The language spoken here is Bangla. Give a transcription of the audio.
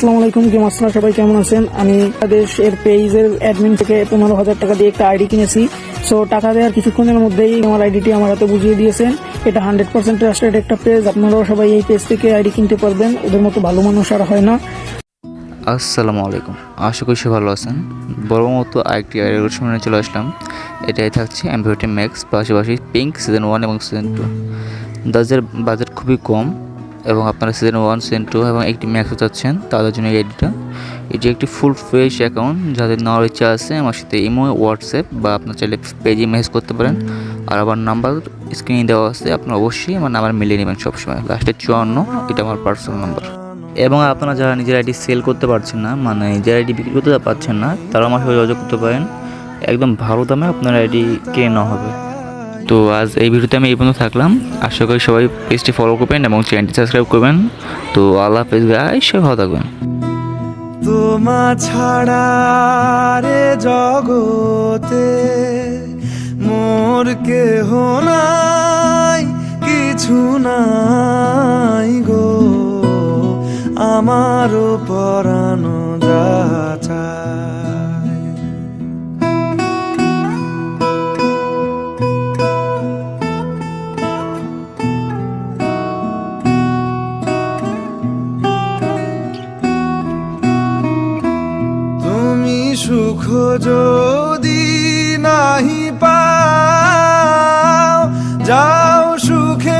আসসালামু আলাইকুম গেম আসসালাম সবাই কেমন আছেন? আমি বাংলাদেশ এর পেজের অ্যাডমিন থেকে পনেরো হাজার টাকা দিয়ে একটা আইডি কিনেছি। সো টাকা দেওয়ার কিছুক্ষণের মধ্যেই আমার আইডিটি আমার হাতে বুঝিয়ে দিয়েছেন। এটা হান্ড্রেড পার্সেন্ট ট্রাস্টেড একটা পেজ আপনারাও সবাই এই পেজ থেকে আইডি কিনতে পারবেন। ওদের মতো ভালো মানুষ আর হয় না। আসসালামু আলাইকুম। আশা করি ভালো আছেন। বড় মতো আরেকটি রেগুলেশনে চলে আসলাম। এটাই থাকছে এমভিওটি ম্যাক্স পাশাপাশি পিঙ্ক সিজন ওয়ান এবং সিজন টু দাজের বাজেট খুবই কম। এবং আপনারা সিজন ওয়ান সিজন টু এবং একটি ম্যাক্সও চাচ্ছেন, তাদের জন্য এই আইডিটা এটি একটি ফুল ফ্রেশ অ্যাকাউন্ট যাদের নেওয়ার ইচ্ছা আছে, আমার সাথে ইমো হোয়াটসঅ্যাপ বা আপনার চাইলে পেজে মেসেজ করতে পারেন। আর আমার নাম্বার স্ক্রিনে দেওয়া আছে আপনি অবশ্যই আমার নাম্বার মিলিয়ে নেবেন সবসময়। লাস্টে চুয়ান্ন, এটা আমার পার্সোনাল নাম্বার এবং আপনারা যারা নিজের আইডি সেল করতে পারছেন না মানে নিজের আইডি বিক্রি করতে পারছেন না তারা আমার সাথে যোগাযোগ করতে পারেন। একদম ভালো দামে আপনার আইডি কিনে নেওয়া হবে। তো আজ এই ভিডিওতে আমি এই পর্যন্ত থাকলাম। আশা করি সবাই পেজটি ফলো করবেন এবং চ্যানেলটি সাবস্ক্রাইব করবেন। তো আল্লাহ হাফেজ গাই সবাই ভালো থাকবেন। তোমা ছাড়া রে জগতে মোর কেহ নাই, কিছু নাই গো। আমারও পরানো সুখ যদি নাহি পাও যাও সুখে